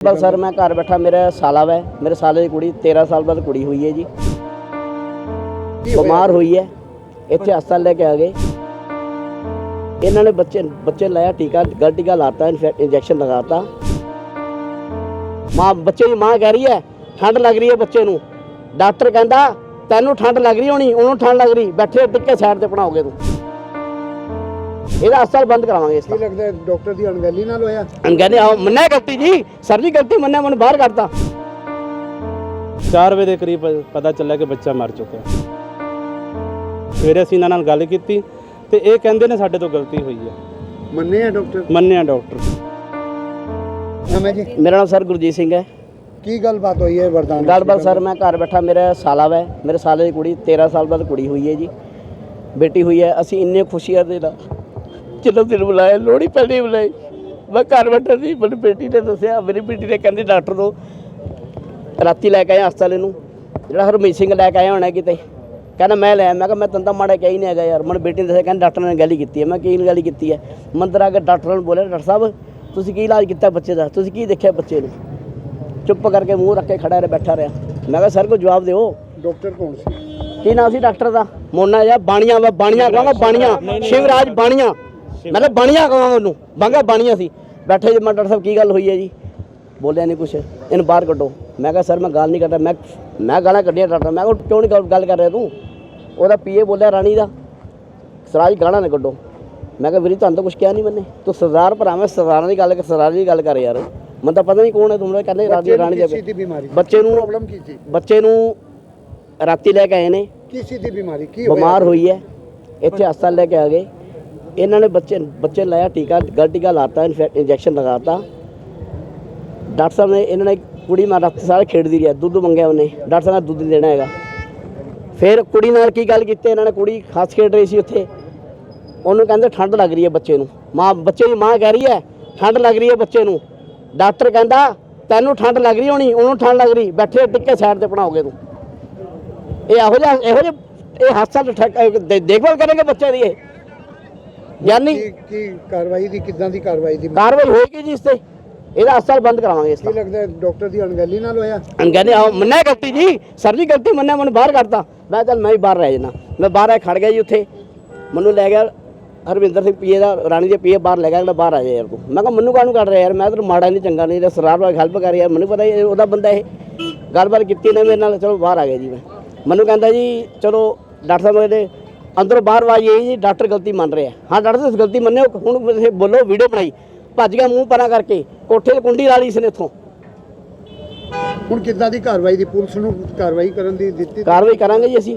ਬਸ sir ਮੈਂ ਘਰ ਬੈਠਾ ਮੇਰਾ ਸਾਲਾ ਵੈ ਮੇਰੇ ਸਾਲੇ ਦੀ ਕੁੜੀ 13 ਸਾਲ ਬਾਅਦ ਕੁੜੀ ਹੋਈ ਹੈ ਜੀ। ਬਿਮਾਰ ਹੋਈ ਹੈ ਇੱਥੇ ਹਸਪਤਾਲ ਲੈ ਕੇ ਆ ਗਏ। ਇਹਨਾਂ ਨੇ ਬੱਚੇ ਬੱਚੇ ਲਾਇਆ ਟੀਕਾ ਗਲਤ ਟੀਕਾ ਲਾਤਾ ਇੰਜੈਕਸ਼ਨ ਲਗਾਤਾ। ਮਾਂ ਬੱਚੇ ਦੀ ਮਾਂ ਕਹਿ ਰਹੀ ਹੈ ਠੰਡ ਲੱਗ ਰਹੀ ਹੈ ਬੱਚੇ ਨੂੰ। ਡਾਕਟਰ ਕਹਿੰਦਾ ਤੈਨੂੰ ਠੰਡ ਲੱਗ ਰਹੀ ਹੋਣੀ ਉਹਨੂੰ ਠੰਡ ਲੱਗ ਰਹੀ ਬੈਠੇ ਟਿੱਕੇ ਸਾਈਡ ਤੇ ਬਣਾਓਗੇ ਤੂੰ। ਇਹਦਾ ਹਸਪਤਾਲ ਬੰਦ ਕਰਾਵਾਂਗੇ ਇਸ ਦਾ ਕੀ ਲੱਗਦਾ ਹੈ ਡਾਕਟਰ ਦੀ ਅਣਗਹਿਲੀ ਨਾਲ ਹੋਇਆ? ਕਹਿੰਦੇ ਆਓ ਮੰਨਿਆ ਗਲਤੀ ਜੀ। ਸਰ ਜੀ ਗਲਤੀ ਮੰਨਿਆ ਮੈਨੂੰ ਬਾਹਰ ਕੱਢਤਾ। 4 ਵਜੇ ਦੇ ਕਰੀਬ ਪਤਾ ਚੱਲਿਆ ਕਿ ਬੱਚਾ ਮਰ ਚੁੱਕਿਆ। ਸਵੇਰੇ ਅਸੀਂ ਇਹਨਾਂ ਨਾਲ ਗੱਲ ਕੀਤੀ ਤੇ ਇਹ ਕਹਿੰਦੇ ਨੇ ਸਾਡੇ ਤੋਂ ਗਲਤੀ ਹੋਈ ਹੈ। ਮੰਨੇ ਆ ਡਾਕਟਰ? ਮੰਨਿਆ ਡਾਕਟਰ। ਜੀ। ਮੇਰਾ ਨਾਮ ਸਰ ਗੁਰਜੀਤ ਸਿੰਘ ਹੈ। ਕੀ ਗੱਲਬਾਤ ਹੋਈ ਹੈ ਵਰਦਾਨ ਗੱਲਬਾਤ ਸਰ ਮੈਂ ਘਰ ਬੈਠਾ ਮੇਰਾ ਸਾਲਾ ਵੈ। ਮੇਰੇ ਸਾਲੇ ਦੀ ਕੁੜੀ 13 ਸਾਲ ਬਾਅਦ ਕੁੜੀ ਹੋਈ ਹੈ ਜੀ। ਬੇਟੀ ਹੋਈ ਹੈ। ਅਸੀਂ ਇੰਨੇ ਖੁਸ਼ੀਆਂ ਦੇ ਨਾਲ। ਜਦੋਂ ਦਿਨ ਬੁਲਾਇਆ ਲੋਹੜੀ ਪਹਿਲੀ ਬੁਲਾਈ। ਮੈਂ ਘਰ ਬੈਠਾ ਸੀ ਮੇਰੀ ਬੇਟੀ ਨੇ ਦੱਸਿਆ ਮੇਰੀ ਬੇਟੀ ਨੇ ਕਹਿੰਦੀ ਡਾਕਟਰ ਤੋਂ ਰਾਤੀ ਲੈ ਕੇ ਆਇਆ ਹਸਪਤਾਲ ਇਹਨੂੰ। ਜਿਹੜਾ ਹਰਮੀਤ ਸਿੰਘ ਲੈ ਕੇ ਆਇਆ ਹੋਣਾ ਕਿਤੇ। ਕਹਿੰਦਾ ਮੈਂ ਲੈ। ਮੈਂ ਕਿਹਾ ਮੈਂ ਤੰਦਾ ਮਾੜਾ ਕਹਿ ਨਹੀਂ ਹੈਗਾ ਯਾਰ। ਮੈਨੂੰ ਬੇਟੀ ਨੇ ਦੱਸਿਆ ਕਹਿੰਦਾ ਡਾਕਟਰ ਨੇ ਗੱਲ ਕੀਤੀ ਹੈ। ਮੈਂ ਕੀ ਗੱਲ ਕੀਤੀ ਹੈ? ਮੰਦਰ ਆ ਕੇ ਡਾਕਟਰ ਨੂੰ ਬੋਲਿਆ ਡਾਕਟਰ ਸਾਹਿਬ ਤੁਸੀਂ ਕੀ ਇਲਾਜ ਕੀਤਾ ਬੱਚੇ ਦਾ? ਤੁਸੀਂ ਕੀ ਦੇਖਿਆ ਬੱਚੇ ਨੂੰ? ਚੁੱਪ ਕਰਕੇ ਮੂੰਹ ਰੱਖ ਕੇ ਖੜਾ ਰਿਹਾ ਬੈਠਾ ਰਿਹਾ। ਮੈਂ ਕਿਹਾ ਸਰ ਕੋਈ ਜਵਾਬ ਦਿਓ। ਡਾਕਟਰ ਕੌਣ ਸੀ? ਕੀ ਨਾਮ ਸੀ ਡਾਕਟਰ ਦਾ? ਮੋਨਾ ਜਾਂ ਬਾਣੀਆਂ ਵਾ ਬਾਣੀਆਂ ਕਹਾਂਗਾ ਬਾਣੀਆਂ। ਸ਼ਿਵਰਾਜ ਬਾਣੀਆਂ। ਮੈਂ ਤਾਂ ਬਾਣੀਆਂ ਕਹਾਂਗਾ ਉਹਨੂੰ ਬਾਂਗਾ ਬਾਣੀਆਂ ਸੀ। ਬੈਠੇ ਜੀ ਮੈਂ ਡਾਕਟਰ ਸਾਹਿਬ ਕੀ ਗੱਲ ਹੋਈ ਹੈ ਜੀ? ਬੋਲਿਆ ਨਹੀਂ ਕੁਛ। ਇਹਨੂੰ ਬਾਹਰ ਕੱਢੋ। ਮੈਂ ਕਿਹਾ ਸਰ ਮੈਂ ਗੱਲ ਨਹੀਂ ਕਰਦਾ। ਮੈਂ ਮੈਂ ਗਾਲਾਂ ਕੱਢੀਆਂ ਡਾਕਟਰ। ਮੈਂ ਕਿਹਾ ਕਿਉਂ ਨਹੀਂ ਗੱਲ- ਗੱਲ ਕਰ ਰਿਹਾ ਤੂੰ? ਉਹਦਾ ਪੀਏ ਬੋਲਿਆ ਰਾਣੀ ਦਾ। ਸਰਾਜ ਗਾਣਾ ਨਾ ਕੱਢੋ। ਮੈਂ ਕਿਹਾ ਵੀਰੇ ਤੁਹਾਨੂੰ ਤਾਂ ਕੁਛ ਕਿਹਾ ਨਹੀਂ ਮੈਨੇ। ਤੂੰ ਸਰਦਾਰ ਭਰਾ ਮੈਂ ਸਰਦਾਰਾਂ ਦੀ ਗੱਲ ਕਰ ਸਰਦਾਰ ਦੀ ਗੱਲ ਕਰ ਯਾਰ। ਮੈਨੂੰ ਤਾਂ ਪਤਾ ਨਹੀਂ ਕੌਣ ਹੈ। ਤੁਮਰੇ ਕਹਿੰਦੇ ਰਾਣੀ ਰਾਣੀ ਦੇ ਬੱਚੇ ਨੂੰ ਪ੍ਰੋਬਲਮ ਕੀ ਸੀ? ਬੱਚੇ ਨੂੰ ਰਾਤੀ ਲੈ ਕੇ ਆਏ ਨੇ। ਕਿਸ ਦੀ ਬਿਮਾਰੀ? ਕੀ ਹੋਇਆ? ਬਿਮਾਰ ਹੋਈ ਹੈ। ਇੱਥੇ ਹਸਪਤਾਲ ਲੈ ਕੇ ਆ ਗਏ। ਇਹਨਾਂ ਨੇ ਬੱਚੇ ਬੱਚੇ ਲਾਇਆ ਟੀਕਾ ਗਲਤ ਟੀਕਾ ਲਾਤਾ ਇੰਜੈਕਸ਼ਨ ਲਗਾਤਾ। ਡਾਕਟਰ ਸਾਹਿਬ ਨੇ ਇਹਨਾਂ ਨੇ ਕੁੜੀ ਮਾਰ ਰਾਤ ਸਾਰੇ ਖੇਡਦੀ ਰਹੀ ਹੈ, ਦੁੱਧ ਮੰਗਿਆ ਉਹਨੇ। ਡਾਕਟਰ ਸਾਹਿਬ ਨੇ ਦੁੱਧ ਦੇਣਾ ਹੈਗਾ। ਫਿਰ ਕੁੜੀ ਨਾਲ ਕੀ ਗੱਲ ਕੀਤੀ? ਇਹਨਾਂ ਨੇ ਕੁੜੀ ਖਾਸ ਖੇਡ ਰਹੀ ਸੀ ਉੱਥੇ। ਉਹਨੂੰ ਕਹਿੰਦੇ ਠੰਡ ਲੱਗ ਰਹੀ ਹੈ ਬੱਚੇ ਨੂੰ। ਮਾਂ ਬੱਚੇ ਦੀ ਮਾਂ ਕਹਿ ਰਹੀ ਹੈ ਠੰਡ ਲੱਗ ਰਹੀ ਹੈ ਬੱਚੇ ਨੂੰ। ਡਾਕਟਰ ਕਹਿੰਦਾ ਤੈਨੂੰ ਠੰਡ ਲੱਗ ਰਹੀ ਹੋਣੀ ਉਹਨੂੰ ਠੰਡ ਲੱਗ ਰਹੀ। ਬੈਠੇ ਟਿੱਕੇ ਸਾਈਡ ਤੇ ਬਣਾਓਗੇ ਤੂੰ। ਇਹ ਇਹੋ ਜਿਹਾ ਇਹੋ ਜਿਹੇ ਇਹ ਹਾਦਸਾ ਠੱਕ- ਅਹ ਦੇਖਭਾਲ ਕਰਨਗੇ ਬੱਚੇ ਦੀ ਇਹ। ਯਾਨੀ ਕੀ ਕੀ ਕਾਰਵਾਈ ਦੀ ਕਿੱਦਾਂ ਦੀ ਕਾਰਵਾਈ ਦੀ? ਕਾਰਵਾਈ ਹੋਏਗੀ ਜੀ ਇਸ ਤੇ। ਇਹਦਾ ਹਸਪਤਾਲ ਬੰਦ ਕਰਾਵਾਂਗੇ ਇਸ ਕੀ ਦਾ। ਲੱਗਦਾ ਡਾਕਟਰ ਦੀ ਅਣਗਹਿਲੀ ਨਾਲ ਹੋਇਆ? ਕਹਿੰਦੇ ਆਓ ਮੰਨਿਆ ਗਲਤੀ ਜੀ। ਸਰ ਜੀ ਗਲਤੀ ਮੰਨਿਆ ਮੈਨੂੰ ਬਾਹਰ ਕੱਢਤਾ। ਮੈਂ ਚੱਲ ਮੈਂ ਹੀ ਬਾਹਰ ਰਹਿ ਜਾਣਾ ਮੈਂ ਬਾਹਰ ਆ ਖੜ ਗਿਆ ਜੀ ਉੱਥੇ। ਮੈਨੂੰ ਲੈ ਗਿਆ ਹਰਵਿੰਦਰ ਸਿੰਘ ਪੀਏ ਦਾ ਰਾਣੀ ਦੇ ਪੀਏ ਬਾਹਰ ਲੈ ਗਿਆ ਕਹਿੰਦਾ ਬਾਹਰ ਆ ਜਾ ਯਾਰ ਤੂੰ। ਮੈਂ ਕਿਹਾ ਮੈਨੂੰ ਕਾਹਨੂੰ ਕੱਢ ਰਿਹਾ ਯਾਰ? ਮੈਂ ਤੈਨੂੰ ਮਾੜਾ ਨਹੀਂ ਚੰਗਾ ਨਹੀਂ। ਤੇ ਸਰਾਰ ਵਾਲਾ ਹੈਲਪ ਕਰ ਯਾਰ ਮੈਨੂੰ ਪਤਾ ਇਹ ਉਹਦਾ ਬੰਦਾ ਇਹ। ਗੱਲਬਾਤ ਕੀਤੀ ਨੇ ਮੇਰੇ ਨਾਲ ਚਲੋ ਬਾਹਰ ਆ ਗਿਆ ਜੀ ਮੈਂ। ਮੈਨੂੰ ਕਹਿੰਦਾ ਜੀ ਚਲੋ ਡਾਕਟਰ ਸਾਹਿਬ ਇਹਦੇ ਅੰਦਰੋਂ ਬਾਹਰ ਆਵਾਜ਼ ਜੀ ਡਾਕਟਰ ਗਲਤੀ ਮੰਨ ਰਿਹਾ। ਹਾਂ ਡਾਕਟਰ ਸਾਹਿਬ ਗਲਤੀ ਮੰਨਿਓ ਹੁਣ ਤੁਸੀਂ ਬੋਲੋ ਵੀਡੀਓ ਬਣਾਈ। ਭੱਜ ਗਿਆ ਮੂੰਹ ਪਰਾਂ ਕਰਕੇ ਕੋਠੇ 'ਤੇ ਕੁੰਡੀ ਲਾ ਲਈ ਇਸਨੇ ਇੱਥੋਂ। ਹੁਣ ਕਿੱਦਾਂ ਦੀ ਕਾਰਵਾਈ ਦੀ ਪੁਲਿਸ ਨੂੰ ਕਾਰਵਾਈ ਕਰਨ ਦੀ ਦਿੱਤੀ ਕਾਰਵਾਈ ਕਰਾਂਗੇ ਜੀ ਅਸੀਂ।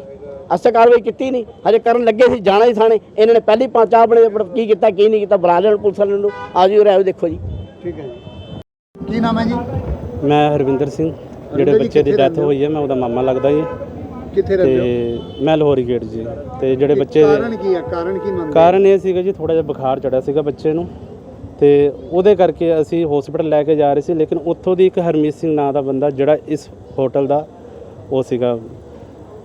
ਅਸਾਂ ਕਾਰਵਾਈ ਕੀਤੀ ਨਹੀਂ ਹਜੇ ਕਰਨ ਲੱਗੇ ਸੀ ਜਾਣਾ ਹੀ ਥਾਣੇ। ਇਹਨਾਂ ਨੇ ਪਹਿਲੀ ਪੰਜ ਚਾਹ ਬਣੇ ਕੀ ਕੀਤਾ ਕੀ ਨਹੀਂ ਕੀਤਾ ਬੁਲਾ ਲੈਣ ਪੁਲਿਸ ਵਾਲਿਆਂ ਨੂੰ। ਆ ਜੀ ਉਰੇ ਆਓ ਦੇਖੋ ਜੀ। ਠੀਕ ਹੈ ਜੀ। ਕੀ ਨਾਮ ਹੈ ਜੀ? ਮੈਂ ਹਰਵਿੰਦਰ ਸਿੰਘ ਜਿਹੜੇ ਬੱਚੇ ਦੀ ਡੈਥ? ਹੋਈ ਹੈ ਮੈਂ ਉਹਦਾ ਮਾਮਾ ਲੱਗਦਾ ਜੀ। ਕਿੱਥੇ ਰਹਿੰਦੇ ਹੋ? ਤੇ ਮੈਂ ਲਾਹੌਰੀ ਗੇਟ ਜੀ ਤੇ ਜਿਹੜੇ ਬੱਚੇ ਕਾਰਨ ਕੀ ਹੈ ਕਾਰਨ ਕੀ ਮੰਨਦੇ? ਕਾਰਨ ਇਹ ਸੀਗਾ ਜੀ ਥੋੜਾ ਜਿਹਾ ਬੁਖਾਰ ਚੜਿਆ ਸੀਗਾ ਬੱਚੇ ਨੂੰ ਤੇ ਉਹਦੇ ਕਰਕੇ ਅਸੀਂ ਹਸਪੀਟਲ ਲੈ ਕੇ ਜਾ ਰਹੇ ਸੀ ਲੇਕਿਨ ਉੱਥੋਂ ਦੀ ਇੱਕ ਹਰਮੀਤ ਸਿੰਘ ਨਾਂ ਦਾ ਬੰਦਾ ਜਿਹੜਾ ਇਸ ਹੋਟਲ ਦਾ ਉਹ ਸੀਗਾ।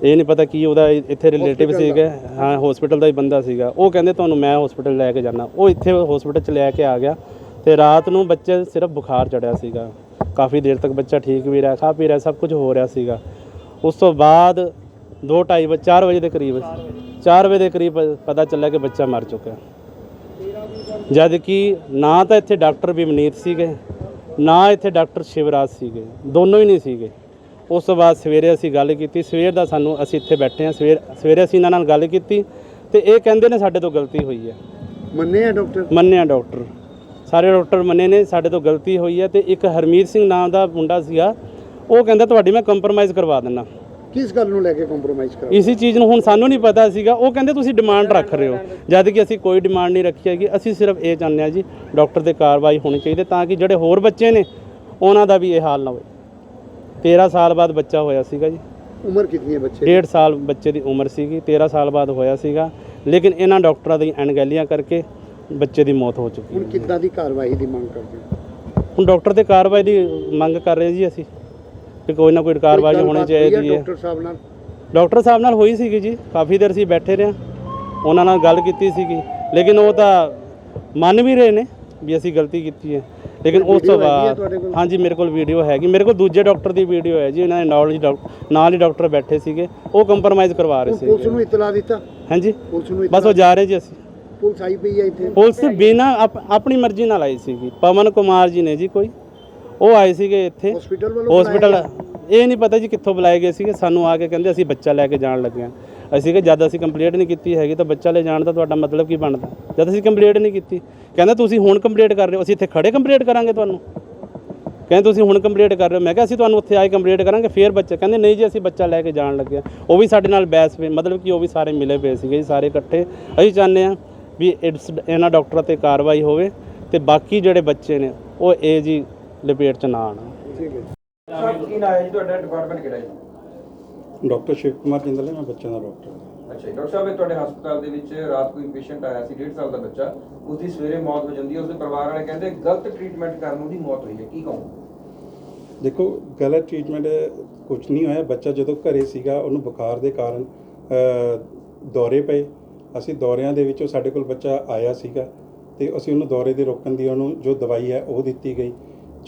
ਇਹ ਨਹੀਂ ਪਤਾ ਕੀ ਉਹਦਾ ਇੱਥੇ ਰਿਲੇਟਿਵ ਸੀਗਾ ਹਾਂ ਹਸਪੀਟਲ ਦਾ ਹੀ ਬੰਦਾ ਸੀਗਾ। ਉਹ ਕਹਿੰਦੇ ਤੁਹਾਨੂੰ ਮੈਂ ਹਸਪੀਟਲ ਲੈ ਕੇ ਜਾਣਾ ਉਹ ਇੱਥੇ ਹਸਪੀਟਲ ਚ ਲੈ ਕੇ ਆ ਗਿਆ ਤੇ ਰਾਤ ਨੂੰ ਬੱਚੇ ਸਿਰਫ ਬੁਖਾਰ ਚੜਿਆ ਸੀਗਾ। ਕਾਫੀ ਦੇਰ ਤੱਕ ਬੱਚਾ ਠੀਕ ਵੀ ਰਿਹਾ ਖਾ ਪੀ ਰਿਹਾ ਸਭ ਕੁਝ ਹੋ ਰਿਹਾ ਸੀਗਾ। ਉਸ ਤੋਂ ਬਾਅਦ 2:30 ਵਜੇ 4 ਵਜੇ ਦੇ ਕਰੀਬ 4 ਵਜੇ ਦੇ ਕਰੀਬ ਪਤਾ ਚੱਲਿਆ ਕਿ ਬੱਚਾ ਮਰ ਚੁੱਕਿਆ। ਜਦ ਕਿ ਨਾ ਤਾਂ ਇੱਥੇ ਡਾਕਟਰ ਵਿਮਨੀਤ ਸੀਗੇ ਨਾ ਇੱਥੇ ਡਾਕਟਰ ਸ਼ਿਵਰਾਜ ਸੀਗੇ ਦੋਨੋਂ ਹੀ ਨਹੀਂ ਸੀਗੇ। ਉਸ ਤੋਂ ਬਾਅਦ ਸਵੇਰੇ ਅਸੀਂ ਗੱਲ ਕੀਤੀ ਸਵੇਰ ਦਾ ਸਾਨੂੰ ਅਸੀਂ ਇੱਥੇ ਬੈਠੇ ਹਾਂ ਸਵੇਰ ਸਵੇਰੇ ਅਸੀਂ ਇਹਨਾਂ ਨਾਲ ਗੱਲ ਕੀਤੀ ਤੇ ਇਹ ਕਹਿੰਦੇ ਨੇ ਸਾਡੇ ਤੋਂ ਗਲਤੀ ਹੋਈ ਹੈ। ਮੰਨੇ ਆ ਡਾਕਟਰ? ਮੰਨਿਆ ਡਾਕਟਰ। ਸਾਰੇ ਡਾਕਟਰ ਮੰਨੇ ਨੇ ਸਾਡੇ ਤੋਂ ਗਲਤੀ ਹੋਈ ਹੈ ਤੇ ਇੱਕ ਹਰਮੀਤ ਸਿੰਘ ਨਾਮ ਦਾ ਮੁੰਡਾ ਸੀਗਾ ਉਹ ਕਹਿੰਦਾ ਤੁਹਾਡੀ ਮੈਂ ਕੰਪਰੋਮਾਈਜ਼ ਕਰਵਾ ਦਿੰਦਾ। ਕਿਸ ਗੱਲ ਨੂੰ ਲੈ ਕੇ ਕੰਪਰੋਮਾਈਜ਼ ਕਰ ਇਸੀ ਚੀਜ਼ ਨੂੰ ਹੁਣ ਸਾਨੂੰ ਨਹੀਂ ਪਤਾ ਸੀਗਾ। ਉਹ ਕਹਿੰਦੇ ਤੁਸੀਂ ਡਿਮਾਂਡ ਰੱਖ ਰਹੇ ਹੋ। ਜਦ ਕਿ ਅਸੀਂ ਕੋਈ ਡਿਮਾਂਡ ਨਹੀਂ ਰੱਖੀ ਹੈਗੀ। ਅਸੀਂ ਸਿਰਫ ਇਹ ਚਾਹੁੰਦੇ ਹਾਂ ਜੀ ਡਾਕਟਰ ਤੇ ਕਾਰਵਾਈ ਹੋਣੀ ਚਾਹੀਦੀ ਤਾਂ ਕਿ ਜਿਹੜੇ ਹੋਰ ਬੱਚੇ ਨੇ ਉਹਨਾਂ ਦਾ ਵੀ ਇਹ ਹਾਲ ਨਾ ਹੋਵੇ। 13 ਸਾਲ ਬਾਅਦ ਬੱਚਾ ਹੋਇਆ ਸੀਗਾ ਜੀ। ਉਮਰ ਕਿੰਨੀ ਹੈ ਬੱਚੇ ਦੀ? ਡੇਢ ਸਾਲ ਬੱਚੇ ਦੀ ਉਮਰ ਸੀਗੀ। 13 ਸਾਲ ਬਾਅਦ ਹੋਇਆ ਸੀਗਾ। ਲੇਕਿਨ ਇਹਨਾਂ ਡਾਕਟਰਾਂ ਦੀ ਅਣਗਹਿਲੀਆਂ ਕਰਕੇ ਬੱਚੇ ਦੀ ਮੌਤ ਹੋ ਚੁੱਕੀ ਹੁਣ ਕਿੱਦਾਂ ਦੀ ਕਾਰਵਾਈ ਦੀ ਮੰਗ ਕਰਦੇ ਹੋ? ਹੁਣ ਡਾਕਟਰ ਤੇ ਕਾਰਵਾਈ ਦੀ ਮੰਗ ਕਰ ਰਹੇ ਜੀ ਅਸੀਂ। ਕਿ ਕੋਈ ਨਾ ਕੋਈ ਕਾਰਵਾਈ ਹੋਣੀ ਚਾਹੀਦੀ ਹੈ। ਡਾਕਟਰ ਸਾਹਿਬ ਨਾਲ? ਡਾਕਟਰ ਸਾਹਿਬ ਨਾਲ ਹੋਈ ਸੀਗੀ ਜੀ ਕਾਫੀ ਦੇਰ ਅਸੀਂ ਬੈਠੇ ਰਹੇ ਉਹਨਾਂ ਨਾਲ ਗੱਲ ਕੀਤੀ ਸੀਗੀ। ਲੇਕਿਨ ਉਹ ਤਾਂ ਮੰਨ ਵੀ ਰਹੇ ਨੇ ਵੀ ਅਸੀਂ ਗਲਤੀ ਕੀਤੀ ਹੈ। ਲੇਕਿਨ ਉਸ ਤੋਂ ਬਾਅਦ? ਹਾਂਜੀ ਮੇਰੇ ਕੋਲ ਵੀਡੀਓ ਹੈਗੀ। ਮੇਰੇ ਕੋਲ ਦੂਜੇ ਡਾਕਟਰ ਦੀ ਵੀਡੀਓ ਹੈ ਜੀ। ਇਹਨਾਂ ਦੇ ਨਾਲ ਹੀ ਨਾਲ ਹੀ ਡਾਕਟਰ ਬੈਠੇ ਸੀਗੇ। ਉਹ ਕੰਪਰਮਾਈਜ਼ ਕਰਵਾ ਰਹੇ ਹੁਣ ਪੁਲਿਸ ਸੀ ਨੂੰ ਇਤਲਾ ਦਿੱਤਾ? ਹਾਂਜੀ। ਪੁਲਿਸ ਨੂੰ ਬਸ ਉਹ ਜਾ ਰਹੇ ਜੀ ਅਸੀਂ। ਪੁਲਿਸ ਆਈ ਪਈ ਹੈ ਇੱਥੇ? ਪੁਲਿਸ ਬਿਨਾ ਆਪਣੀ ਮਰਜ਼ੀ ਨਾਲ ਆਈ ਸੀਗੀ। ਪਵਨ ਕੁਮਾਰ ਜੀ ਨੇ ਜੀ ਕੋਈ। ਉਹ ਆਏ ਸੀਗੇ ਇੱਥੇ। ਹਸਪੀਟਲ ਵੱਲੋਂ ਹਸਪੀਟਲ ਇਹ ਨਹੀਂ ਪਤਾ ਜੀ ਕਿੱਥੋਂ ਬੁਲਾਏ ਗਏ ਸੀਗੇ। ਸਾਨੂੰ ਆ ਕੇ ਕਹਿੰਦੇ ਅਸੀਂ ਬੱਚਾ ਲੈ ਕੇ ਜਾਣ ਲੱਗੇ ਹਾਂ। ਅਸੀਂ ਕਿ ਜਦ ਅਸੀਂ ਕੰਪਲੀਟ ਨਹੀਂ ਕੀਤੀ ਹੈਗੀ ਤਾਂ ਬੱਚਾ ਲੈ ਜਾਣ ਦਾ ਤੁਹਾਡਾ ਮਤਲਬ ਕੀ ਬਣਦਾ? ਜਦ ਅਸੀਂ ਕੰਪਲੀਟ ਨਹੀਂ ਕੀਤੀ। ਕਹਿੰਦਾ ਤੁਸੀਂ ਹੁਣ ਕੰਪਲੀਟ ਕਰ ਰਹੇ ਹੋ। ਅਸੀਂ ਇੱਥੇ ਖੜੇ ਕੰਪਲੀਟ ਕਰਾਂਗੇ ਤੁਹਾਨੂੰ। ਕਹਿੰਦੇ ਤੁਸੀਂ ਹੁਣ ਕੰਪਲੀਟ ਕਰ ਰਹੇ ਹੋ। ਮੈਂ ਕਿਹਾ ਅਸੀਂ ਤੁਹਾਨੂੰ ਉੱਥੇ ਆਏ ਕੰਪਲੀਟ ਕਰਾਂਗੇ ਫੇਰ ਬੱਚਾ ਕਹਿੰਦੇ ਨਹੀਂ ਜੀ ਅਸੀਂ ਬੱਚਾ ਲੈ ਕੇ ਜਾਣ ਲੱਗੇ ਹਾਂ। ਉਹ ਵੀ ਸਾਡੇ ਨਾਲ ਬੈਸ ਪਏ ਮਤਲਬ ਕਿ ਉਹ ਵੀ ਸਾਰੇ ਮਿਲੇ ਪਏ ਸੀਗੇ ਜੀ ਸਾਰੇ ਇਕੱਠੇ। ਅਸੀਂ ਚਾਹੁੰਦੇ ਹਾਂ ਵੀ ਇਸ- ਇਹਨਾਂ ਡਾਕਟਰਾਂ ਤੇ ਕਾਰਵਾਈ ਹੋਵੇ ਤੇ ਬਾਕੀ ਜਿਹੜੇ ਬੱਚੇ ਨੇ ਉਹ ਇਹ ਜੀ ਲਪੇਟ ਚ ਨਾ ਆਉਣ। ਠੀਕ ਹੈ ਸਰ ਕੀ ਨਾਮ ਹੈ ਜੀ ਤੁਹਾਡਾ? ਡਿਪਾਰਟਮੈਂਟ ਕਿਹੜਾ ਜੀ? ਡਾਕਟਰ ਸ਼ਿਵ ਕੁਮਾਰ ਜਿੰਦਲ ਹੈ ਮੈਂ ਬੱਚਿਆਂ ਦਾ ਡਾਕਟਰ ਹਾਂ। ਅੱਛਾ ਜੀ, ਡਾਕਟਰ ਸਾਹਿਬ ਇਹ ਤੁਹਾਡੇ ਹਸਪਤਾਲ ਦੇ ਵਿੱਚ ਰਾਤ ਕੋਈ ਪੇਸ਼ੈਂਟ ਆਇਆ ਸੀ 1.5 ਸਾਲ ਦਾ ਬੱਚਾ ਉਸ ਦੀ ਸਵੇਰੇ ਮੌਤ ਹੋ ਜਾਂਦੀ ਹੈ ਉਸਦੇ ਪਰਿਵਾਰ ਵਾਲੇ ਕਹਿੰਦੇ ਗਲਤ ਟ੍ਰੀਟਮੈਂਟ ਕਰਨ ਉਹਦੀ ਮੌਤ ਹੋਈ ਹੈ ਕੀ ਕਹੋਗੇ? ਦੇਖੋ ਗਲਤ ਟ੍ਰੀਟਮੈਂਟ ਕੁਝ ਨਹੀਂ ਹੋਇਆ ਬੱਚਾ ਜਦੋਂ ਘਰੇ ਸੀਗਾ ਉਹਨੂੰ ਬੁਖਾਰ ਦੇ ਕਾਰਨ ਅ, ਦੌਰੇ ਪਏ। ਅਸੀਂ ਦੌਰਿਆਂ ਦੇ ਵਿੱਚੋਂ ਸਾਡੇ ਕੋਲ ਬੱਚਾ ਆਇਆ ਸੀਗਾ ਤੇ ਅਸੀਂ ਉਹਨੂੰ ਦੌਰੇ ਦੇ ਰੋਕਣ ਦੀ ਉਹਨੂੰ ਜੋ ਦਵਾਈ ਹੈ ਉਹ ਦਿੱਤੀ ਗਈ।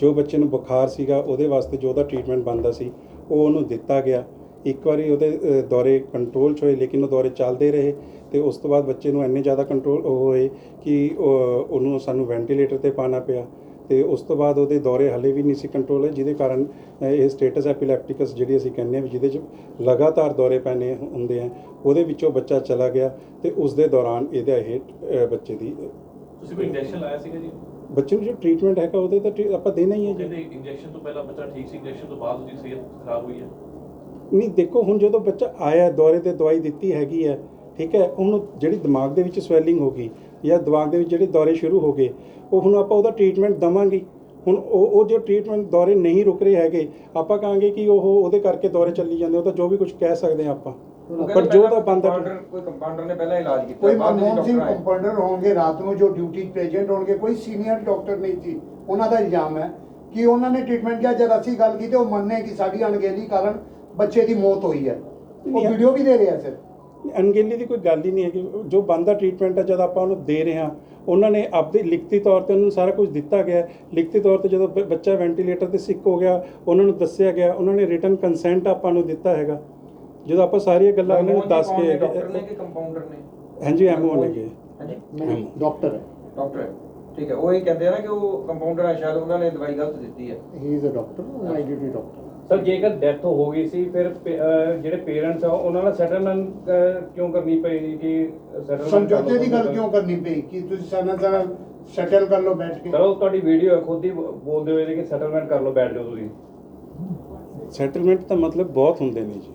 ਜੋ ਬੱਚੇ ਨੂੰ ਬੁਖਾਰ ਸੀਗਾ, ਉਹਦੇ ਵਾਸਤੇ ਜੋ ਉਹਦਾ ਟ੍ਰੀਟਮੈਂਟ ਬਣਦਾ ਸੀ, ਉਹ ਉਹਨੂੰ ਦਿੱਤਾ ਗਿਆ। ਇੱਕ ਵਾਰੀ ਉਹਦੇ ਦੌਰੇ ਕੰਟਰੋਲ 'ਚ ਹੋਏ, ਲੇਕਿਨ ਉਹ ਦੌਰੇ ਚੱਲਦੇ ਰਹੇ ਤੇ ਉਸ ਤੋਂ ਬਾਅਦ ਬੱਚੇ ਨੂੰ ਇੰਨੇ ਜ਼ਿਆਦਾ ਕੰਟਰੋਲ ਹੋਏ ਕਿ ਉਹਨੂੰ ਸਾਨੂੰ ਵੈਂਟੀਲੇਟਰ ਤੇ ਪਾਣਾ ਪਿਆ ਤੇ ਉਸ ਤੋਂ ਬਾਅਦ ਉਹਦੇ ਦੌਰੇ ਹਲੇ ਵੀ ਨਹੀਂ ਸੀ ਕੰਟਰੋਲ ਹੈ ਜਿਹਦੇ ਕਾਰਨ ਇਹ ਸਟੇਟਸ ਐਪੀਲੈਪਟਿਕਸ ਜਿਹੜੀ ਅਸੀਂ ਕਹਿੰਦੇ ਹਾਂ ਵੀ ਜਿਹਦੇ 'ਚ ਲਗਾਤਾਰ ਦੌਰੇ ਪੈਣੇ ਹੁੰਦੇ ਆ, ਉਹਦੇ ਵਿੱਚੋਂ ਬੱਚਾ ਚਲਾ ਗਿਆ ਤੇ ਉਸ ਦੇ ਦੌਰਾਨ ਇਹਦਾ ਇਹ ਬੱਚੇ ਦੀ ਤੁਸੀਂ ਕੋਈ ਇੰਜੈਕਸ਼ਨ ਲਾਇਆ ਸੀਗਾ ਜੀ? ਬੱਚੇ ਨੂੰ ਜੋ ਟ੍ਰੀਟਮੈਂਟ ਹੈਗਾ ਉਹਦੇ ਤਾਂ ਆਪਾਂ ਦੇਣਾ ਹੀ ਹੈ ਜੀ। ਕਹਿੰਦੇ ਇੰਜੈਕਸ਼ਨ ਤੋਂ ਪਹਿਲਾਂ ਬੱਚਾ ਠੀਕ ਸੀ ਇੰਜੈਕਸ਼ਨ ਤੋਂ ਬਾਅਦ ਉਹਦੀ ਸਿਹਤ ਖਰਾਬ ਹੋਈ ਹੈ। ਨਹੀਂ ਦੇਖੋ ਹੁਣ ਜਦੋਂ ਬੱਚਾ ਆਇਆ ਦੌਰੇ ਤੇ ਦਵਾਈ ਦਿੱਤੀ ਹੈਗੀ ਹੈ ਠੀਕ ਹੈ ਉਹਨੂੰ ਜਿਹੜੀ ਦਿਮਾਗ ਦੇ ਵਿੱਚ ਸਵੈਲਿੰਗ ਹੋ ਗਈ ਜਾਂ ਦਿਮਾਗ ਦੇ ਵਿੱਚ ਜਿਹੜੇ ਦੌਰੇ ਸ਼ੁਰੂ ਹੋ ਗਏ ਉਹ ਹੁਣ ਆਪਾਂ ਉਹਦਾ ਟ੍ਰੀਟਮੈਂਟ ਦਵਾਂਗੇ। ਹੁਣ ਉਹ ਉਹ ਜੋ ਟ੍ਰੀਟਮੈਂਟ ਦੌਰੇ ਨਹੀਂ ਰੁਕ ਰਹੇ ਹੈਗੇ ਆਪਾਂ ਕਹਾਂਗੇ ਕਿ ਉਹ ਉਹਦੇ ਕਰਕੇ ਦੌਰੇ ਚੱਲੀ ਜਾਂਦੇ ਉਹ ਤਾਂ ਜੋ ਵੀ ਕੁਝ ਕਹਿ ਸਕਦੇ ਹਾਂ ਆਪਾਂ। ਪਰ ਜੋ ਤਾਂ ਬੰਦਾ ਕੋਈ ਕੰਪਾਊਂਡਰ ਨੇ ਪਹਿਲਾਂ ਇਲਾਜ ਕੀਤਾ ਕੋਈ ਬਾਅਦ ਵਿੱਚ ਮਨਮੋਹਨ ਸਿੰਘ ਡਾਕਟਰ ਆਏ। ਕੰਪਾਊਂਡਰ ਹੋਣਗੇ ਰਾਤ ਨੂੰ ਜੋ ਡਿਊਟੀ ਪ੍ਰੈਜ਼ੈਂਟ ਹੋਣਗੇ ਕੋਈ ਸੀਨੀਅਰ ਡਾਕਟਰ ਨਹੀਂ ਸੀ ਉਹਨਾਂ ਦਾ ਇਲਜ਼ਾਮ ਹੈ ਕਿ ਉਹਨਾਂ ਨੇ ਟ੍ਰੀਟਮੈਂਟ ਕਿਹਾ ਜਦ ਅਸੀਂ ਗੱਲ ਕੀਤੀ ਉਹ ਮੰਨੇ ਕਿ ਸਾਡੀ ਅਣਗਹਿਲੀ ਕਾਰਨ ਬੱਚੇ ਦੀ ਮੌਤ ਹੋਈ ਹੈ ਉਹ। ਵੀਡੀਓ ਵੀ ਦੇ ਰਿਹਾ ਸਰ ਅਣਗਹਿਲੀ ਦੀ ਕੋਈ ਗੱਲ ਹੀ ਨਹੀਂ ਹੈਗੀ ਜੋ ਬੰਦਾ ਟ੍ਰੀਟਮੈਂਟ ਹੈ ਜਦ ਆਪਾਂ ਉਹਨੂੰ ਦੇ ਰਹੇ ਹਾਂ ਉਹਨਾਂ ਨੇ ਆਪਦੇ ਲਿਖਤੀ ਤੌਰ ਤੇ ਉਹਨਾਂ ਸਾਰਾ ਕੁਝ ਦਿੱਤਾ ਗਿਆ ਹੈ। ਲਿਖਤੀ ਤੌਰ ਤੇ ਜਦੋਂ ਬੱਚਾ ਵੈਂਟੀਲੇਟਰ ਤੇ ਸਿੱਕ ਹੋ ਗਿਆ ਉਹਨਾਂ ਨੂੰ ਦੱਸਿਆ ਗਿਆ ਉਹਨਾਂ ਨੇ ਰਿਟਨ ਕੰਸੈਂਟ ਆਪਾਂ ਨੂੰ ਦਿੱਤਾ ਹੈਗਾ ਜਦੋਂ ਆਪਾਂ ਸਾਰੀਆਂ ਗੱਲਾਂ ਉਹਨਾਂ ਨੂੰ ਦੱਸ ਕੇ ਡਾਕਟਰ ਨੇ ਕਿ ਕੰਪਾਊਂਡਰ ਨੇ? ਹਾਂਜੀ ਐਮਓ ਨੇ ਗਏ ਹਾਂਜੀ? ਡਾਕਟਰ ਹੈ। ਡਾਕਟਰ ਹੈ। ਠੀਕ ਹੈ ਉਹ ਇਹ ਕਹਿੰਦੇ ਆ ਨਾ ਕਿ ਉਹ ਕੰਪਾਊਂਡਰ ਹੈ ਸ਼ਾਇਦ ਉਹਨਾਂ ਨੇ ਦਵਾਈ ਗਲਤ ਦਿੱਤੀ ਹੈ। He is a doctor I duty doctor sir ਜੇਕਰ ਡੈਥ ਹੋ ਗਈ ਸੀ ਫਿਰ ਜਿਹੜੇ ਪੇਰੈਂਟਸ ਆ ਉਹਨਾਂ ਨਾਲ ਸੈਟਲਮੈਂਟ ਕਿਉਂ ਕਰਨੀ ਪਈ ਕਿ settlement ਸਮਝੌਤੇ ਦੀ ਗੱਲ ਕਰ ਲਓ? ਕਿਉਂ ਕਰਨੀ ਪਈ? ਕਿ ਤੁਸੀਂ ਸਾਨਾ ਸਾਰਾ ਸੈਟਲ ਕਰ ਲਓ ਬੈਠ ਕੇ। ਸਰ ਉਹ ਤੁਹਾਡੀ ਵੀਡੀਓ ਹੈ ਖੁਦ ਹੀ ਬ- ਬੋਲਦੇ ਹੋਏ ਨੇ ਕਿ ਸੈਟਲਮੈਂਟ ਕਰ ਲਓ ਬੈਠ ਜਾਓ ਤੁਸੀਂ। ਸੈਟਲਮੈਂਟ ਦਾ ਮਤਲਬ ਬਹੁਤ ਹੁੰਦੇ ਨੇ ਜੀ।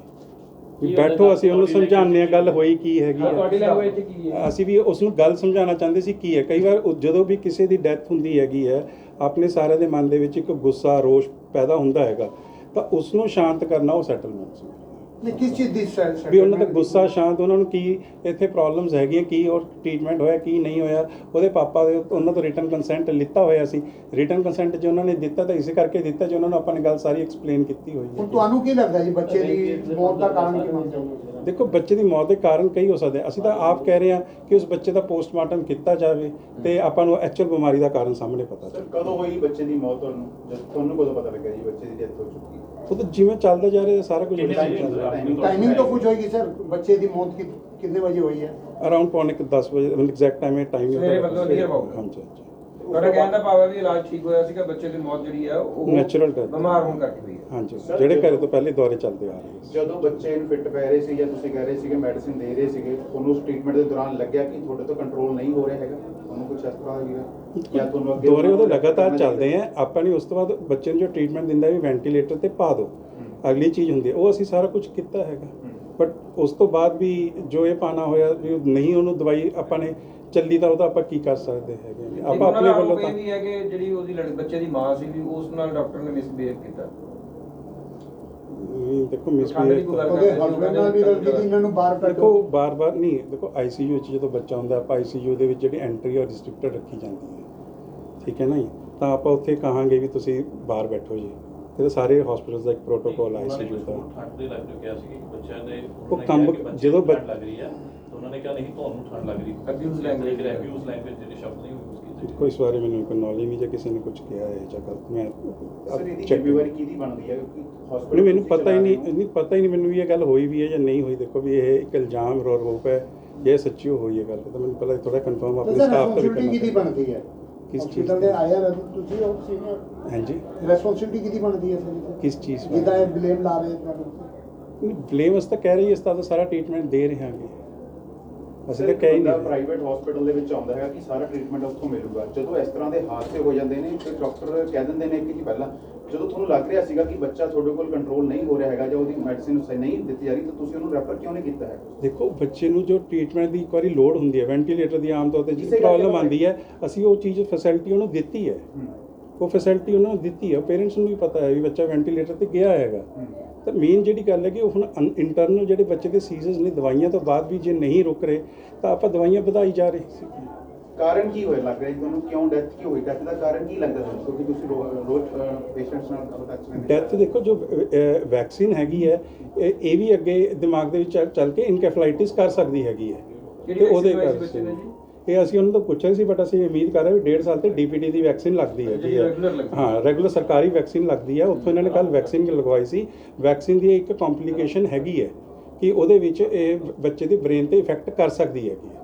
ਵੀ ਬੈਠੋ ਅਸੀਂ ਉਹਨੂੰ ਸਮਝਾਉਂਦੇ ਹਾਂ ਗੱਲ ਹੋਈ ਕੀ ਹੈਗੀ ਤੁਹਾਡੀ ਲੈਂਗੁਏਜ ਕੀ ਹੈ? ਅਸੀਂ ਵੀ ਉਸ ਨੂੰ ਗੱਲ ਸਮਝਾਉਣਾ ਚਾਹੁੰਦੇ ਸੀ ਕੀ ਹੈ। ਕਈ ਵਾਰ ਉਹ ਜਦੋਂ ਵੀ ਕਿਸੇ ਦੀ ਡੈਥ ਹੁੰਦੀ ਹੈਗੀ ਹੈ ਆਪਣੇ ਸਾਰਿਆਂ ਦੇ ਮਨ ਦੇ ਵਿੱਚ ਇੱਕ ਗੁੱਸਾ ਰੋਸ਼ ਪੈਦਾ ਹੁੰਦਾ ਹੈਗਾ। ਤਾਂ ਉਸ ਨੂੰ ਸ਼ਾਂਤ ਕਰਨਾ ਉਹ ਸੈਟਲਮੈਂਟ ਸੀ ਨਹੀਂ ਕਿਸ ਚੀਜ਼ ਦੀ ਸੈਲ ਵੀ ਉਹਨਾਂ ਦਾ ਗੁੱਸਾ ਸ਼ਾਂਤ ਉਹਨਾਂ ਨੂੰ ਕੀ ਇੱਥੇ ਪ੍ਰੋਬਲਮਸ ਹੈਗੀਆਂ ਕੀ ਔਰ ਟ੍ਰੀਟਮੈਂਟ ਹੋਇਆ ਕੀ ਨਹੀਂ ਹੋਇਆ ਉਹਦੇ ਪਾਪਾ ਦੇ ਉਹਨਾਂ ਤੋਂ ਰਿਟਨ ਕੰਸੈਂਟ ਲਿੱਤਾ ਹੋਇਆ ਸੀ। ਰਿਟਨ ਕੰਸੈਂਟ ਜੇ ਉਹਨਾਂ ਨੇ ਦਿੱਤਾ ਤਾਂ ਇਸੇ ਕਰਕੇ ਦਿੱਤਾ ਜੇ ਉਹਨਾਂ ਨੂੰ ਆਪਾਂ ਨੇ ਗੱਲ ਸਾਰੀ ਐਕਸਪਲੇਨ ਕੀਤੀ ਹੋਈ ਹੁਣ ਹੈ ਤੁਹਾਨੂੰ ਕੀ ਲੱਗਦਾ ਜੀ ਬੱਚੇ ਦੀ ਮੌਤ ਦਾ ਕਾਰਨ ਕੀ ਮੰਨਦੇ ਹੋ ਦੇਖੋ ਬੱਚੇ ਦੀ ਮੌਤ ਦੇ ਕਾਰਨ ਕਈ ਹੋ ਸਕਦੇ ਆ। ਅਸੀਂ ਤਾਂ ਆਪ ਕਹਿ ਰਹੇ ਹਾਂ ਕਿ ਉਸ ਬੱਚੇ ਦਾ ਪੋਸਟਮਾਰਟਮ ਕੀਤਾ ਜਾਵੇ ਤੇ ਆਪਾਂ ਨੂੰ ਐਕਚੁਅਲ ਬਿਮਾਰੀ ਦਾ ਕਾਰਨ ਸਾਹਮਣੇ ਪਤਾ ਸਰ ਚੱਲੇ। ਕਦੋਂ ਹੋਈ ਬੱਚੇ ਦੀ ਮੌਤ ਤੁਹਾਨੂੰ? ਜਦ ਤੁਹਾਨੂੰ ਕਦੋਂ ਪਤਾ ਲੱਗਾ ਜੀ ਬੱਚੇ ਦੀ ਡੈਥ ਹੋ ਚੁੱਕੀ ਹੈ? ਉਹ ਤਾਂ ਜਿਵੇਂ ਚੱਲਦਾ ਜਾ ਰਿਹਾ ਸਾਰਾ ਕੁਝ ਟਾਈਮਿੰਗ ਤਾਂ ਕੁਝ ਹੋਏਗੀ ਸਰ ਬੱਚੇ ਦੀ ਮੌਤ ਕਿੰਨੇ ਵਜੇ ਹੋਈ ਹੈ? ਅਰਾਊਂਡ ਪੌਣੇ ਕੁ 10 ਵਜੇ ਐਗਜ਼ੈਕਟ ਟਾਈਮ ਇਹ ਟਾਈਮ ਸਵੇਰੇ ਮਤਲਬ ਹਾਂਜੀ। ਤੁਹਾਡਾ ਕਹਿਣ ਦਾ ਭਾਵ ਹੈ ਵੀ ਇਲਾਜ ਠੀਕ ਹੋਇਆ ਸੀਗਾ ਬੱਚੇ ਦੀ ਮੌਤ ਜਿਹੜੀ ਹੈ ਉਹ Natural death। ਬਿਮਾਰ ਹੋਣ ਕਰਕੇ ਹੋਈ ਹੈ ਹਾਂਜੀ। Sir, ਜਿਹੜੇ ਘਰੇ ਤੋਂ ਪਹਿਲੇ ਦੌਰੇ ਚੱਲਦੇ ਆ ਰਹੇ ਸੀ ਜਦੋਂ ਬੱਚੇ ਨੂੰ ਫਿੱਟ ਪੈ ਰਹੇ ਸੀ ਜਾਂ ਤੁਸੀਂ ਕਹਿ ਰਹੇ ਸੀਗੇ ਮੈਡੀਸਿਨ ਦੇ ਰਹੇ ਸੀਗੇ ਤੁਹਾਨੂੰ ਉਸ ਟ੍ਰੀਟਮੈਂਟ ਦੇ ਦੌਰਾਨ ਲੱਗਿਆ ਕਿ ਤੁਹਾਡੇ ਤੋਂ ਕੰਟਰੋਲ ਨਹੀਂ ਹੋ ਰਿਹਾ ਹੈਗਾ? ਤੁਹਾਨੂੰ ਕੁਝ ਇਸ ਤਰ੍ਹਾਂ ਹੋਇਆ ਜਾਂ ਤੁਹਾਨੂੰ ਅੱਗੇ ਦੌਰੇ ਉਹਦੇ ਲਗਾਤਾਰ ਚੱਲਦੇ ਆ। ਆਪਾਂ ਨੇ ਉਸ ਤੋਂ ਬਾਅਦ ਬੱਚੇ ਨੂੰ ਜੋ ਟ੍ਰੀਟਮੈਂਟ ਦਿੰਦਾ ਵੀ ਵੈਂਟੀਲੇਟਰ ਤੇ ਪਾ ਦਿਓ ਅਗਲੀ ਚੀਜ਼ ਹੁੰਦੀ ਹੈ ਉਹ ਅਸੀਂ ਸਾਰਾ ਕੁਝ ਕੀਤਾ ਹੈਗਾ। ਬਟ ਉਸ ਤੋਂ ਬਾਅਦ ਵੀ ਜੋ ਇਹ ਪਾਣਾ ਹੋਇਆ ਵੀ ਉਹ ਨਹੀਂ ਉਹਨੂੰ ਦਵਾਈ ਆਪਾਂ ਨੇ ਚੱਲੀ ਤਾਂ ਉਹਦਾ ਆਪਾਂ ਕੀ ਕਰ ਸਕਦੇ ਹੈਗੇ ਆਪਾਂ ਆਪਣੇ ਵੱਲੋਂ ਤਾਂ ਇਹ ਵੀ ਹੈ ਕਿ ਜਿਹੜੀ ਉਹਦੀ ਲੜ ਬੱਚੇ ਦੀ ਮਾਂ ਸੀ ਵੀ ਉਸ ਨਾਲ ਡਾਕਟਰ ਨੇ ਮਿਸਬੀਹੇਵ ਕੀਤਾ। ਨਹੀਂ, ਦੇਖੋ ਮਿਸਬੀਹੇਵ ਉਹਦੇ ਹਸਬੰਡ ਨਾਲ ਵੀ ਗੱਲ ਕੀਤੀ ਇਹਨਾਂ ਨੂੰ ਬਾਹਰ ਦੇਖੋ ਕੱਢੋ ਬਾਰ-ਬਾਰ ਨਹੀਂ ਦੇਖੋ ਆਈਸੀਯੂ ਵਿੱਚ ਜਦੋਂ ਬੱਚਾ ਹੁੰਦਾ ਆਪਾਂ ਆਈਸੀਯੂ ਦੇ ਵਿੱਚ ਜਿਹੜੀ ਐਂਟਰੀ ਔਰ ਰਿਸਟ੍ਰਿਕਟਡ ਰੱਖੀ ਜਾਂਦੀ ਹੈ। ਠੀਕ ਹੈ ਨਾ ਜੀ? ਤਾਂ ਆਪਾਂ ਉੱਥੇ ਕਹਾਂਗੇ ਵੀ ਤੁਸੀਂ ਬਾਹਰ ਬੈਠੋ ਜੀ। ਇਹ ਤਾਂ ਸਾਰੇ ਹਸਪੀਟਲਸ ਦਾ ਇੱਕ ਪ੍ਰੋਟੋਕਾਲ ਆਈਸੀਯੂ ਦਾ। ਸੀ ਉਹ ਕੰਮ- ਜਦੋਂ ਉਹਨਾਂ ਨੇ ਕਿਹਾ ਨਹੀਂ ਤੁਹਾਨੂੰ ਠੰਡ ਲੱਗ ਰਹੀ Abuse language। ਐਬਿਊਜ਼ ਲੈਂਗੁਏਜ ਜਿਹੜੇ ਸ਼ਬਦ ਨਹੀਂ ਯੂਜ਼ ਕੀਤੇ ਕੋਈ ਇਸ ਬਾਰੇ ਮੈਨੂੰ ਕੋਈ ਨੌਲੇਜ ਨਹੀਂ ਜੇ ਕਿਸੇ ਨੇ ਕੁਝ ਕਿਹਾ ਹੈ ਜਾਂ ਗਲਤ। ਮੈਂ ਸਰ ਇਹਦੀ ਜ਼ਿੰਮੇਵਾਰੀ ਕਿਹਦੀ ਬਣਦੀ ਹੈ? ਹਸਪੀਟਲ ਮੈਨੂੰ ਪਤਾ ਹੀ ਨਹੀਂ ਨਹੀਂ ਪਤਾ ਹੀ ਨਹੀਂ ਮੈਨੂੰ ਵੀ ਇਹ ਗੱਲ ਹੋਈ ਵੀ ਹੈ ਜਾਂ ਨਹੀਂ ਹੋਈ। ਦੇਖੋ ਵੀ ਇਹ ਇੱਕ ਇਲਜ਼ਾਮ ਰੋ ਰੋਪ ਹੈ। ਇਹ ਸੱਚੀ ਹੋਈ ਹੈ ਗੱਲ ਤਾਂ ਮੈਨੂੰ ਪਹਿਲਾਂ ਥੋੜਾ ਕਨਫਰਮ ਆਪਣੇ ਸਟਾਫ ਤੋਂ ਵੀ ਰਿਸਪੌਂਸਿਬਿਲਟੀ ਕਿਹਦੀ ਕਰਨਾ ਬਣਦੀ ਹੈ? ਕਿਸ ਚੀਜ਼ ਦੇ ਦੀ? ਆਇਆ ਰਹੇ ਤੁਸੀਂ ਉਹ ਸੀਨੀਅਰ ਹਾਂਜੀ। ਰਿਸਪੌਂਸਿਬਿਲਟੀ ਕਿਹਦੀ ਬਣਦੀ ਹੈ ਸਰ ਕਿਸ ਚੀਜ਼ ਜਿਹਦਾ ਇਹ ਬਲੇਮ ਲਾ ਰਹੇ ਤੁਹਾਨੂੰ? ਬਲੇਮ ਅਸ ਤਾਂ ਕਹਿ ਰਹੀ ਇਸ ਤਰ੍ਹਾਂ ਦਾ ਸਾਰਾ ਟ੍ਰੀਟਮੈਂਟ ਦੇ ਰਹੇ ਹਾਂਗੇ। ਅਸੀਂ ਤਾਂ ਕਹਿ ਹੀ ਨਹੀਂ। ਪ੍ਰਾਈਵੇਟ ਹਸਪੀਟਲ ਦੇ ਵਿੱਚ ਆਉਂਦਾ ਹੈਗਾ ਕਿ ਸਾਰਾ ਟ੍ਰੀਟਮੈਂਟ ਉੱਥੋਂ ਮਿਲੂਗਾ। ਜਦੋਂ ਇਸ ਤਰ੍ਹਾਂ ਦੇ ਹਾਦਸੇ ਹੋ ਜਾਂਦੇ ਨੇ ਤੇ ਡਾਕਟਰ ਕਹਿ ਦਿੰਦੇ ਨੇ ਕਿ ਜੀ ਪਹਿਲਾਂ ਜਦੋਂ ਤੁਹਾਨੂੰ ਲੱਗ ਰਿਹਾ ਸੀਗਾ ਕਿ ਬੱਚਾ ਤੁਹਾਡੇ ਕੋਲ ਕੰਟਰੋਲ ਨਹੀਂ ਹੋ ਰਿਹਾ ਹੈਗਾ ਜਾਂ ਉਹਦੀ ਮੈਡੀਸਿਨ ਨਹੀਂ ਦਿੱਤੀ ਜਾ ਰਹੀ ਤਾਂ ਤੁਸੀਂ ਉਹਨੂੰ ਰੈਫਰ ਕਿਉਂ ਨਹੀਂ ਕੀਤਾ ਹੈ ਦੇਖੋ ਬੱਚੇ ਨੂੰ ਜੋ ਟ੍ਰੀਟਮੈਂਟ ਦੀ ਇੱਕ ਵਾਰੀ ਲੋੜ ਹੁੰਦੀ ਹੈ ਵੈਂਟੀਲੇਟਰ ਦੀ ਆਮ ਤੌਰ ਤੇ ਜਿਸੇ ਪ੍ਰੋਬਲਮ ਆਉਂਦੀ ਹੈ ਅਸੀਂ ਉਹ ਚੀਜ਼ ਫੈਸਿਲਿਟੀ ਉਹਨੂੰ ਦਿੱਤੀ ਹੈ। ਉਹ ਫੈਸਿਲਿਟੀ ਉਹਨਾਂ ਨੂੰ ਦਿੱਤੀ ਹੈ ਪੇਰੈਂਟਸ ਨੂੰ ਵੀ ਪਤਾ ਹੈ ਵੀ ਬੱਚਾ ਵੈਂਟੀਲੇਟਰ ਤੇ ਗਿਆ ਹੈਗਾ। ਤਾਂ ਮੇਨ ਜਿਹੜੀ ਗੱਲ ਹੈ ਕਿ ਉਹ ਹੁਣ ਇੰਟਰਨਲ ਜਿਹੜੇ ਬੱਚੇ ਦੇ ਸੀਜ਼ਰਸ ਨੇ ਦਵਾਈਆਂ ਤੋਂ ਬਾਅਦ ਵੀ ਜੇ ਨਹੀਂ ਰੁਕ ਰਹੇ ਤਾਂ ਆਪਾਂ ਦਵਾਈਆਂ ਵਧਾਈ ਜਾ ਰਹੇ ਸੀ। ਕਾਰਨ ਕੀ ਹੋਇਆ? ਲੱਗ ਰਿਹਾ ਤੁਹਾਨੂੰ ਕਿਉਂ ਡੈਥ ਕਿਉਂ ਹੋਈ? ਡੈਥ ਦਾ ਕਾਰਨ ਕੀ ਲੱਗਦਾ ਤੁਹਾਨੂੰ? ਕਿਉਂਕਿ ਤੁਸੀਂ ਰੋਜ਼ ਪੇਸ਼ੈਂਟਸ ਨਾਲ ਕੰਟੈਕਟ ਵਿੱਚ ਡੈਥ ਦੇਖੋ ਜੋ ਵੈਕਸੀਨ ਹੈਗੀ ਹੈ ਇਹ ਵੀ ਅੱਗੇ ਦਿਮਾਗ ਦੇ ਵਿੱਚ ਚੱਲ- ਕੇ ਇਨਕੈਫਲਾਈਟਿਸ ਕਰ ਸਕਦੀ ਹੈਗੀ ਹੈ। ਤੇ ਉਹਦੇ ਕਰਕੇ? ਇਹ ਅਸੀਂ ਉਹਨਾਂ ਤੋਂ ਪੁੱਛਿਆ ਸੀ ਬਟ ਅਸੀਂ ਉਮੀਦ ਕਰ ਰਹੇ ਵੀ ਡੇਢ ਸਾਲ ਤੇ ਡੀਪੀਟੀ ਦੀ ਵੈਕਸੀਨ ਲੱਗਦੀ ਹੈ। ਲੱਗਦੀ ਹੈ। ਰੈਗੂਲਰ ਸਰਕਾਰੀ ਵੈਕਸੀਨ ਲੱਗਦੀ ਹੈ। ਉੱਥੋਂ ਇਹਨਾਂ ਨੇ ਕੱਲ ਵੈਕਸੀਨ ਲਗਵਾਈ ਸੀ। ਵੈਕਸੀਨ ਦੀ ਇੱਕ ਕੰਪਲਿਕੇਸ਼ਨ ਹੈਗੀ ਹੈ ਕਿ ਉਹਦੇ ਵਿੱਚ ਇਹ ਬੱਚੇ ਦੀ ਬ੍ਰੇਨ ਤੇ ਇਫੈਕਟ ਕਰ ਸਕਦੀ ਹੈਗੀ ਹੈ।